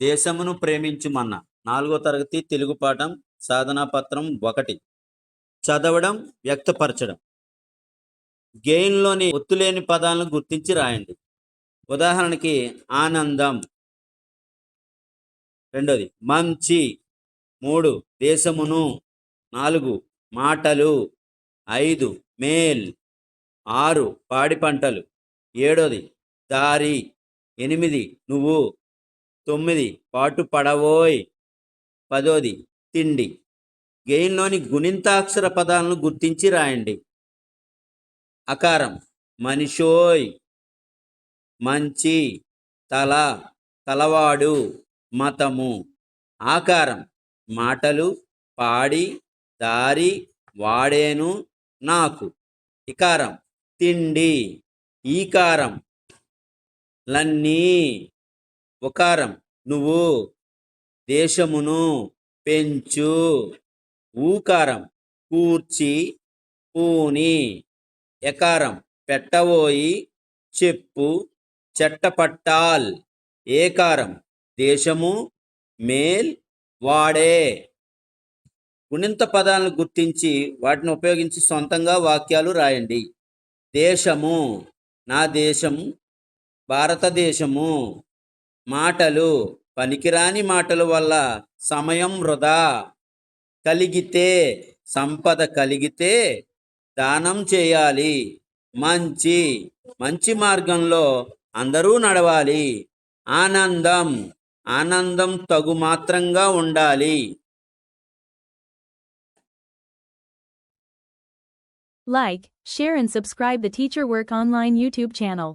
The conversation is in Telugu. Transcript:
దేశమును ప్రేమించుమన్న. నాలుగో తరగతి తెలుగు పాఠం సాధనా పత్రం ఒకటి. చదవడం వ్యక్తపరచడం. గెయిన్లోని ఒత్తులేని పదాలను గుర్తించి రాయండి. ఉదాహరణకి ఆనందం. రెండోది మంచి. మూడు దేశమును. నాలుగు మాటలు. ఐదు మేల్. ఆరు పాడి పంటలు. ఏడోది దారి. ఎనిమిది నువ్వు. తొమ్మిది. పాటు పడవోయ్. పదోది. తిండి. గెయిన్లోని గుణింతాక్షర పదాలను గుర్తించి రాయండి. అకారం. మనిషోయ్. మంచి. తల. తలవాడు. మతము. ఆకారం. మాటలు. పాడి. దారి. వాడేను. నాకు. ఇకారం. తిండి. ఈకారం. లన్నీ. ఉకారం నువ్వు దేశమును పెంచు. ఊకారం. కూర్చి పూని ఎకారం. పెట్టబోయి చెప్పు. చెట్టపట్టాల్. ఏకారం. దేశము మేల్ వాడే. గుణింత పదాలను గుర్తించి వాటిని ఉపయోగించి సొంతంగా వాక్యాలు రాయండి. దేశము. నా దేశం భారతదేశము. మాటలు. పనికిరాని మాటల వల్ల సమయం వృధా. కలిగితే సంపద కలిగితే దానం చేయాలి. మంచి మంచి మార్గంలో అందరూ నడవాలి. ఆనందం ఆనందం తగు మాత్రంగా ఉండాలి. Like share and subscribe the teacher work online YouTube channel